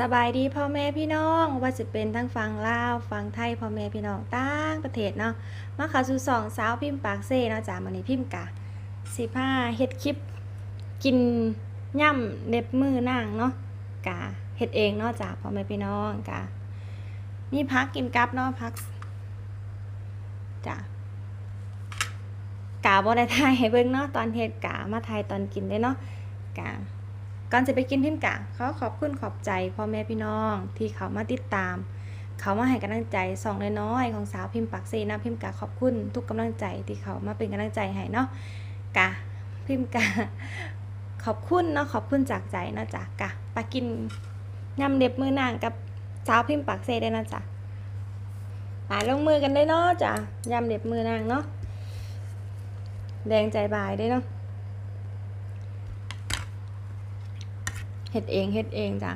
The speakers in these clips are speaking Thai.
สบายดีพ่อแม่พี่น้องว่าจะเป็นทั้งฟังลาวฟังไทยพ่อแม่พี่น้องต่างประเทศเนาะมาข้าสู่สองสาวพิมพ์ปากเซ่เนาะจ้ามันนี้พิมพ์กะสิผ้าเฮ็ดคลิป กินย่ำเน็บมือนางเนาะกะเฮ็ดเองเนาะจ้าพ่อแม่พี่น้องกะมีพักกินกับเนาะพักจ้ากะบ่ได้ถ่ายให้เบิ่งเนาะตอนเฮ็ดกะมาถ่ายตอนกินเลยเนาะกะ ก่อนจะไปกินพิมกะเขาขอบคุณขอบใจพ่อแม่พี่น้องที่เขามาติดตาม เขามาให้กำลังใจสองน้อยๆของสาวพิมพ์ปักเซนะพิมพ์กะขอบคุณทุกกำลังใจที่เขามาเป็นกำลังใจให้เนาะกะพิมพ์กะขอบคุณเนาะขอบคุณจากใจเนาะจ๊ะกะไปกินยำเด็บมือนางกับสาวพิมพ์ปักเซได้นะจ๊ะไปลงมือกันได้เนาะจ้ะยำเด็บมือนางเนาะแดงใจบายได้เนาะ เฮ็ดเองเฮ็ดเองจ้ะ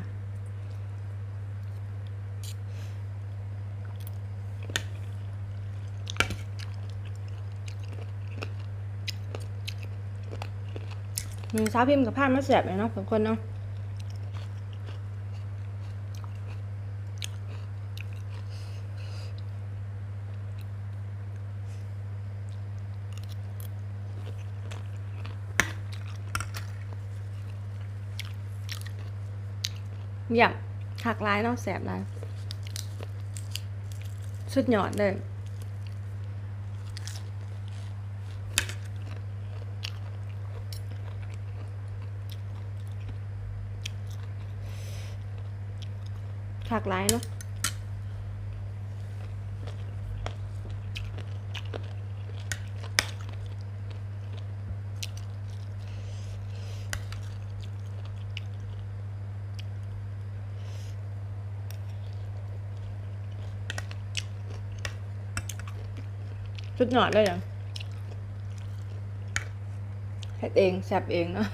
มีซาพิมพ์กับผ้ามาเสียบเลยเนาะสองคนเนาะ เยี่ยมหักลายเนาะแสบลายสุดยอดเลยหักหลายเนาะ ชุดหนอดเลยยังเฮ็ดเองแซบเองเนาะ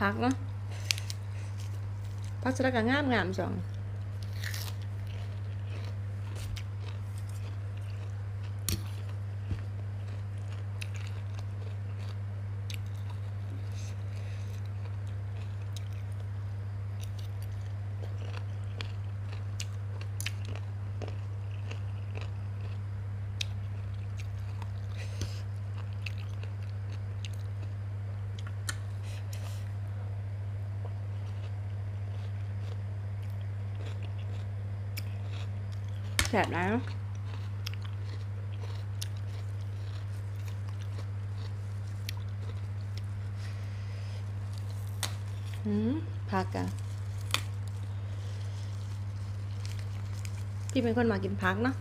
พักเนาะพักจะได้กันงามงามสอง แสบแล้วอืมพักอะพี่เป็นคนมากินพักเนาะ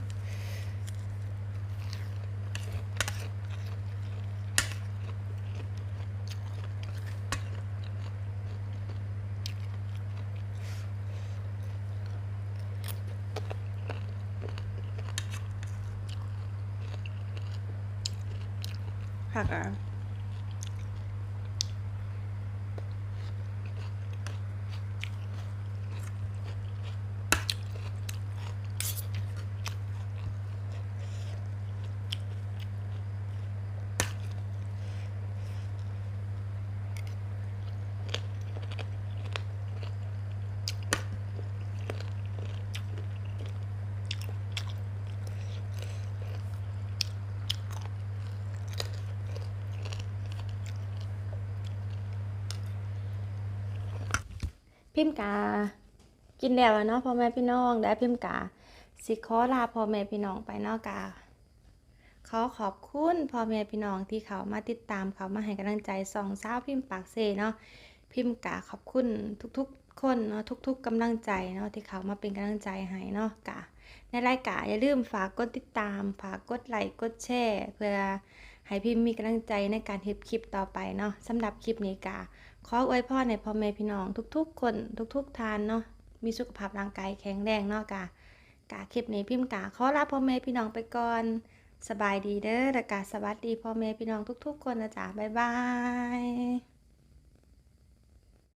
ผัก พิมพ์กา กินแล้วะเนาะพ่อแม่พี่น้องได้พิมพ์กาสิขอลาพ่อแม่พี่น้องไปนาะกาขอขอบคุณพ่อแม่พี่น้องที่เขามาติดตามเขามาให้กำลังใจสองสาวพิมพ์ปากเซเนาะพิมพ์กาขอบคุณทุกๆ คนเนาะทุก ๆกำลังใจเนาะที่เขามาเป็นกำลังใจให้เนาะกาในรายการอย่าลืมฝากกดติดตาม ฝากกดไลค์กดแชร์เพื่อให้พิมพ์มีกำลังใจในการเฮ็ดคลิปต่อไปเนาะสำหรับคลิปนี้กา ขออวยพรในพ่อแม่พี่น้องทุกๆ คนทุกๆทานเนาะมีสุขภาพร่างกายแข็งแรงเนาะกากาคลิปนี้พิมพ์กาขอลาพ่อแม่พี่น้องไปก่อน สบายดีเด้อและกาสวัสดีพ่อแม่พี่น้องทุก ๆ คนนะจ๊ะบ๊ายบาย